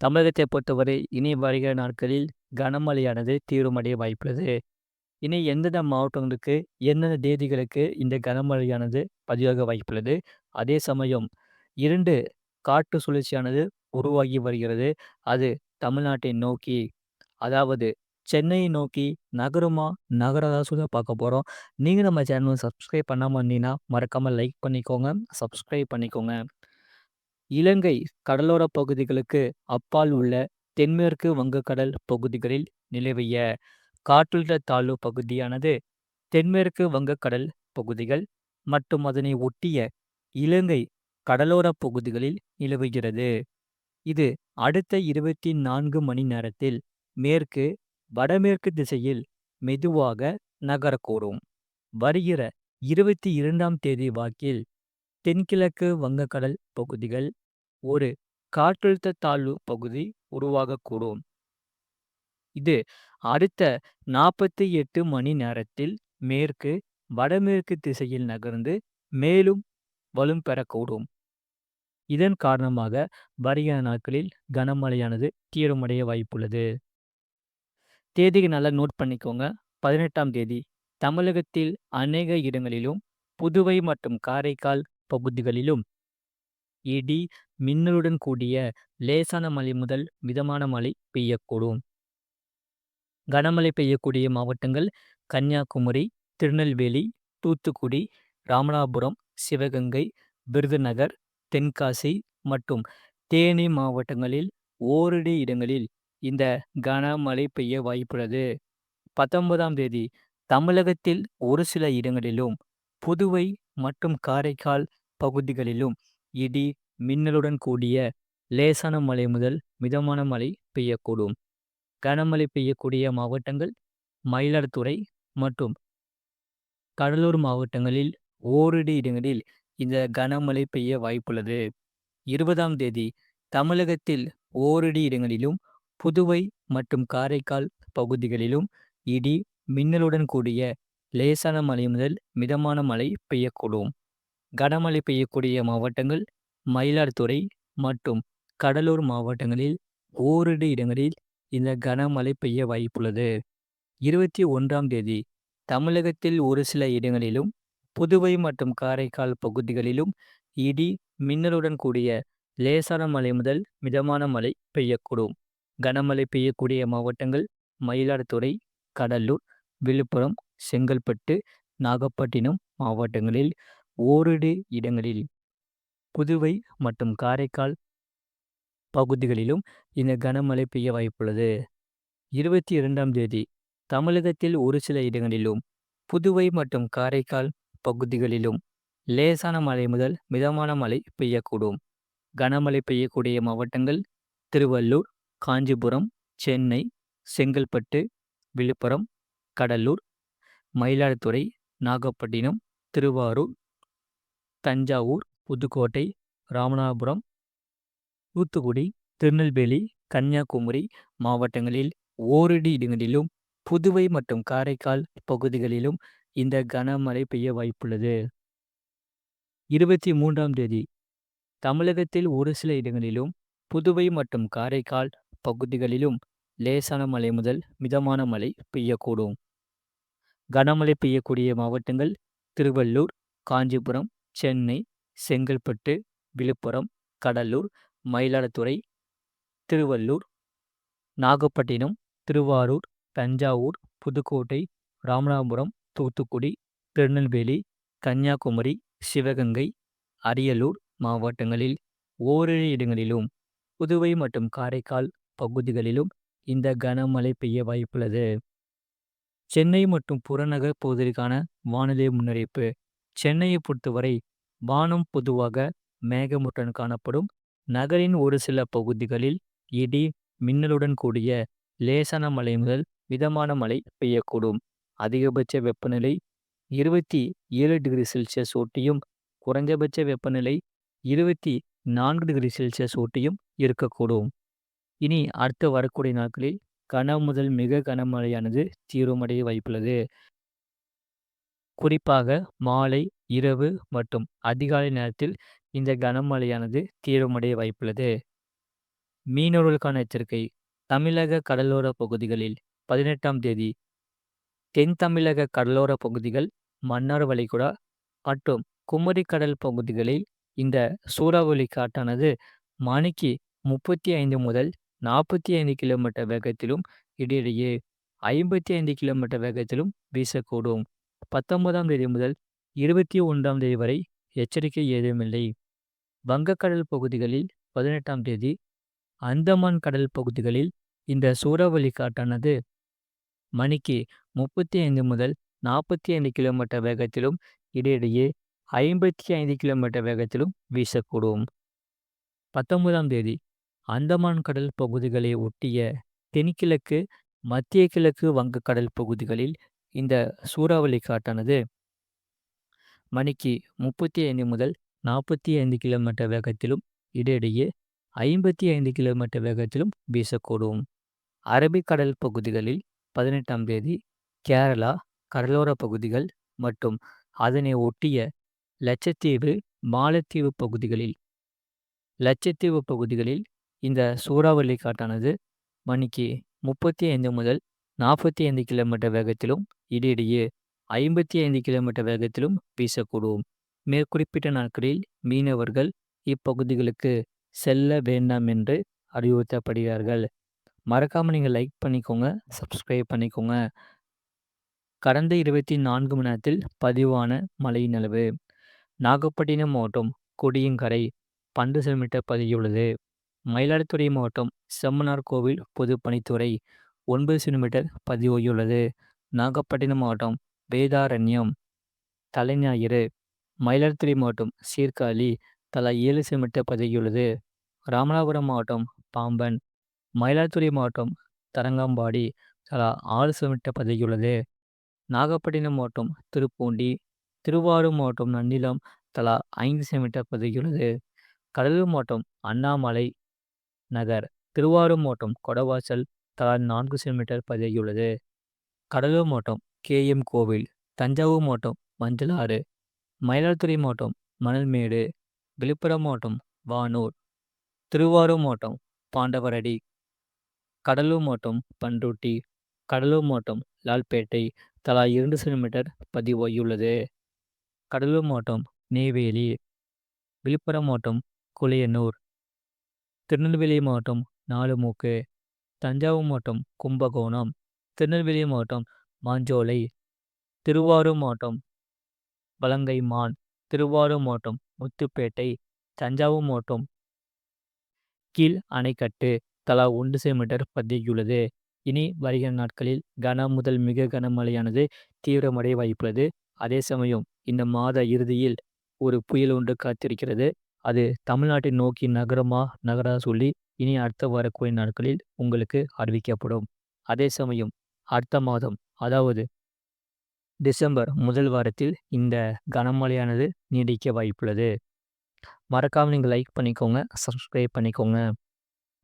தமிழகத்தை பொறுத்தவரை இனி வருகிற நாட்களில் கனமழையானது தீவிரமடைய வாய்ப்புள்ளது. இனி எந்தெந்த மாவட்டங்களுக்கு, எந்தெந்த தேதிகளுக்கு இந்த கனமழையானது பதிவாக வாய்ப்புள்ளது. அதே சமயம் இரண்டு காட்டு சுழற்சியானது உருவாகி வருகிறது. அது தமிழ்நாட்டை நோக்கி, அதாவது சென்னையை நோக்கி நகருமா? நகராதா சொல்ல பார்க்க போகிறோம் நீங்கள் நம்ம சேனலை சப்ஸ்கிரைப் பண்ணாமல் இருந்தீங்கன்னா, மறக்காமல் லைக் பண்ணிக்கோங்க. சப்ஸ்கிரைப் பண்ணிக்கோங்க. இலங்கை கடலோர பகுதிகளுக்கு அப்பால் உள்ள தென்மேற்கு வங்கக்கடல் பகுதிகளில் நிலவிய காற்றழுத்த தாழ்வு பகுதியானது தென்மேற்கு வங்கக்கடல் பகுதிகள் மற்றும் அதனை ஒட்டிய இலங்கை கடலோர பகுதிகளில் நிலவுகிறது. இது அடுத்த 24 மணி நேரத்தில் மேற்கு, வடமேற்கு திசையில் மெதுவாக நகரக்கூடும். வருகிற 22ஆம் தேதி வாக்கில் தென்கிழக்கு வங்கக்கடல் பகுதிகள் ஒரு காற்றழுத்த தாழ்வு பகுதி உருவாகக்கூடும். இது அடுத்த 48 மணி நேரத்தில் மேற்கு, வடமேற்கு திசையில் நகர்ந்து மேலும் வலும் பெறக்கூடும். இதன் காரணமாக வருகிற நாட்களில் கனமழையானது தீவிரமடைய வாய்ப்புள்ளது. தேதிய நல்லா நோட் பண்ணிக்கோங்க. 18ஆம் தேதி தமிழகத்தில் அநேக இடங்களிலும், புதுவை மற்றும் காரைக்கால் பகுதிகளிலும் இடி, மின்னலுடன் கூடிய லேசான மழை முதல் மிதமான மழை பெய்யக்கூடும். கனமழை பெய்யக்கூடிய மாவட்டங்கள் கன்னியாகுமரி, திருநெல்வேலி, தூத்துக்குடி, ராமநாதபுரம், சிவகங்கை, விருதுநகர், தென்காசி மற்றும் தேனி மாவட்டங்களில் ஓரிரு இடங்களில் இந்த கனமழை பெய்ய வாய்ப்புள்ளது. 19ஆம் தேதி தமிழகத்தில் ஒரு சில இடங்களிலும், புதுவை மற்றும் காரைக்கால் பகுதிகளிலும் இடி, மின்னலுடன் கூடிய லேசான மழை முதல் மிதமான மழை பெய்யக்கூடும். கனமழை பெய்யக்கூடிய மாவட்டங்கள் மயிலாடுதுறை மற்றும் கடலூர் மாவட்டங்களில் ஓரிரு இடங்களில் இந்த கனமழை பெய்ய வாய்ப்புள்ளது. 20ஆம் தேதி தமிழகத்தில் ஓரிரு இடங்களிலும், புதுவை மற்றும் காரைக்கால் பகுதிகளிலும் இடி, மின்னலுடன் கூடிய லேசான மழை முதல் மிதமான மழை பெய்யக்கூடும். கனமழை பெய்யக்கூடிய மாவட்டங்கள் மயிலாடுதுறை மற்றும் கடலூர் மாவட்டங்களில் ஓரிரு இடங்களில் இந்த கனமழை பெய்ய வாய்ப்புள்ளது. 21ஆம் தேதி தமிழகத்தில் ஒரு சில இடங்களிலும், புதுவை மற்றும் காரைக்கால் பகுதிகளிலும் இடி, மின்னலுடன் கூடிய லேசான மழை முதல் மிதமான மழை பெய்யக்கூடும். கனமழை பெய்யக்கூடிய மாவட்டங்கள் மயிலாடுதுறை, கடலூர், விழுப்புரம், செங்கல்பட்டு, நாகப்பட்டினம் மாவட்டங்களில் ஓரிரு இடங்களில், புதுவை மற்றும் காரைக்கால் பகுதிகளிலும் இந்த கனமழை பெய்ய வாய்ப்புள்ளது. 22ஆம் தேதி தமிழகத்தில் ஒரு சில இடங்களிலும், புதுவை மற்றும் காரைக்கால் பகுதிகளிலும் லேசான மழை முதல் மிதமான மழை பெய்யக்கூடும். கனமழை பெய்யக்கூடிய மாவட்டங்கள் திருவள்ளூர், காஞ்சிபுரம், சென்னை, செங்கல்பட்டு, விழுப்புரம், கடலூர், மயிலாடுதுறை, நாகப்பட்டினம், திருவாரூர், தஞ்சாவூர், புதுக்கோட்டை, ராமநாதபுரம், தூத்துக்குடி, திருநெல்வேலி, கன்னியாகுமரி மாவட்டங்களில் ஓரிரு இடங்களிலும், புதுவை மற்றும் காரைக்கால் பகுதிகளிலும் இந்த கனமழை பெய்ய வாய்ப்புள்ளது. 23ஆம் தேதி தமிழகத்தில் ஒரு சில இடங்களிலும், புதுவை மற்றும் காரைக்கால் பகுதிகளிலும் லேசான மழை முதல் மிதமான மழை பெய்யக்கூடும். கனமழை பெய்யக்கூடிய மாவட்டங்கள் திருவள்ளூர், காஞ்சிபுரம், சென்னை, செங்கல்பட்டு, விழுப்புரம், கடலூர், மயிலாடுதுறை, திருவள்ளூர், நாகப்பட்டினம், திருவாரூர், தஞ்சாவூர், புதுக்கோட்டை, ராமநாதபுரம், தூத்துக்குடி, திருநெல்வேலி, கன்னியாகுமரி, சிவகங்கை, அரியலூர் மாவட்டங்களில் ஓரிரு இடங்களிலும், புதுவை மற்றும் காரைக்கால் பகுதிகளிலும் இந்த கனமழை பெய்ய வாய்ப்புள்ளது. சென்னை மற்றும் புறநகர் பகுதிகளுக்கான வானிலை முன்னறிவிப்பு சென்னையை பொறுத்தவரை வானம் பொதுவாக மேகமுட்டன் காணப்படும். நகரின் ஒரு சில பகுதிகளில் இடி, மின்னலுடன் கூடிய லேசான மழை முதல் மிதமான மழை பெய்யக்கூடும். அதிகபட்ச வெப்பநிலை 27 டிகிரி செல்சியஸ் ஓட்டியும் குறைஞ்சபட்ச வெப்பநிலை 24 டிகிரி செல்சியஸ் ஓட்டியும் இருக்கக்கூடும். இனி அடுத்து வரக்கூடிய நாட்களில் கன முதல் மிக கனமழையானது தீவிரமடைய வாய்ப்புள்ளது. குறிப்பாக மாலை, இரவு மற்றும் அதிகாலை நேரத்தில் இந்த கனமழையானது தீவிரமடைய வாய்ப்புள்ளது. மீனவர்களுக்கான எச்சரிக்கை தமிழக கடலோர பகுதிகளில் பதினெட்டாம் தேதி தென் தமிழக கடலோர பகுதிகள் மன்னார் வளைகுடா மற்றும் குமரி கடல் பகுதிகளில் இந்த சூறாவளி காற்றானது மணிக்கு முப்பத்தி ஐந்து முதல் நாற்பத்தி ஐந்து கிலோமீட்டர் வேகத்திலும் இடையிடையே ஐம்பத்தி ஐந்து கிலோமீட்டர் வேகத்திலும் வீசக்கூடும் பத்தொன்பதாம் தேதி முதல் இருபத்தி ஒன்றாம் தேதி வரை எச்சரிக்கை ஏதுமில்லை வங்கக்கடல் பகுதிகளில் பதினெட்டாம் தேதி அந்தமான் கடல் பகுதிகளில் இந்த சூறாவளி காட்டானது. மணிக்கு முப்பத்தி ஐந்து முதல் நாற்பத்தி ஐந்து கிலோமீட்டர் வேகத்திலும் இடையிடையே ஐம்பத்தி ஐந்து கிலோமீட்டர் வேகத்திலும் வீசக்கூடும். பத்தொன்பதாம் தேதி அந்தமான் கடல் பகுதிகளை ஒட்டிய தென்கிழக்கு மத்திய கிழக்கு வங்கக்கடல் பகுதிகளில் இந்த சூறாவளி காட்டானது மணிக்கு முப்பத்தி ஐந்து முதல் நாற்பத்தி ஐந்து கிலோமீட்டர் வேகத்திலும் இடையிடையே ஐம்பத்தி ஐந்து கிலோமீட்டர் வேகத்திலும் வீசக்கூடும். அரபிக்கடல் பகுதிகளில் பதினெட்டாம் தேதி கேரளா கடலோர பகுதிகள் மற்றும் அதனை ஒட்டிய லட்சத்தீவு மாலத்தீவு பகுதிகளில் லட்சத்தீவு பகுதிகளில் இந்த சூறாவளி காட்டானது மணிக்கு முப்பத்தி ஐந்து முதல் நாற்பத்தி ஐந்து கிலோமீட்டர் வேகத்திலும் இடையிடையே ஐம்பத்தி ஐந்து கிலோமீட்டர் வேகத்திலும் வீசக்கூடும். மேற்குறிப்பிட்ட நாட்களில் மீனவர்கள் இப்பகுதிகளுக்கு செல்ல வேண்டாம் என்று அறிவுறுத்தப்படுகிறார்கள். மறக்காமல் நீங்கள் லைக் பண்ணிக்கோங்க சப்ஸ்கிரைப் பண்ணிக்கோங்க. கடந்த இருபத்தி நான்கு மணி நேரத்தில் பதிவான மழையின் அளவு நாகப்பட்டினம் மாவட்டம் கொடியங்கரை பன்னெண்டு சென்டிமீட்டர் பதியுள்ளது மயிலாடுதுறை மாவட்டம் செம்மனார் கோவில் பொதுப்பணித்துறை ஒன்பது சென்டிமீட்டர் பதிவாகியுள்ளது. நாகப்பட்டினம் மாவட்டம் வேதாரண்யம் தலைஞாயிறு மயிலாடுதுறை மாவட்டம் சீர்காழி தலா ஏழு செமிட்டர் பதுகியுள்ளது ராமநாதபுரம் மாவட்டம் பாம்பன் மயிலாடுதுறை மாவட்டம் தரங்கம்பாடி தலா ஆறு செமிட்டர் பதியுள்ளது நாகப்பட்டினம் மாவட்டம் திருப்பூண்டி திருவாரூர் மாவட்டம் நன்னிலம் தலா ஐந்து செமிட்டர் பதியுள்ளது கடலூர் மாவட்டம் அண்ணாமலை நகர் திருவாரூர் மாவட்டம் கொடவாசல் தலா நான்கு சென்டிமீட்டர் பதியுள்ளது கடலூர் மாவட்டம் கே. எம். கோவில் தஞ்சாவூர் மாவட்டம் மஞ்சளாறு மயிலாடுதுறை மாவட்டம் மணல்மேடு விழுப்புரம் மாவட்டம் வானூர் திருவாரூர் மாவட்டம் பாண்டவரடி கடலூர் மாவட்டம் பண்ருட்டி கடலூர் மாவட்டம் லால்பேட்டை தலா இரண்டு சென்டிமீட்டர் பதிவாகியுள்ளது கடலூர் மாவட்டம் நெய்வேலி விழுப்புரம் மாவட்டம் குளியனூர் திருநெல்வேலி மாவட்டம் நாலுமூக்கு தஞ்சாவூர் மாவட்டம் கும்பகோணம் திருநெல்வேலி மாவட்டம் மாஞ்சோலை திருவாரூர் மாவட்டம் வலங்கை மான் திருவாரூர் மாவட்டம் முத்துப்பேட்டை தஞ்சாவூர் மாவட்டம் கீழ் அணைக்கட்டு தலா ஒன்று சென்டிமீட்டர் பதியுள்ளது இனி வருகிற நாட்களில் கன முதல் மிக கனமழையானது தீவிரமடைய வாய்ப்புள்ளது. அதே சமயம் இந்த மாத இறுதியில் ஒரு புயல் ஒன்று காத்திருக்கிறது. அது தமிழ்நாட்டை நோக்கி நகரமா நகரா சொல்லி இனி அடுத்த வரக்கூடிய நாட்களில் உங்களுக்கு அறிவிக்கப்படும். அதே சமயம் அடுத்த மாதம் அதாவது டிசம்பர் முதல் வாரத்தில் இந்த கனமழையானது நீடிக்க வாய்ப்புள்ளது. மறக்காமல் நீங்கள் லைக் பண்ணிக்கோங்க சப்ஸ்கிரைப் பண்ணிக்கோங்க.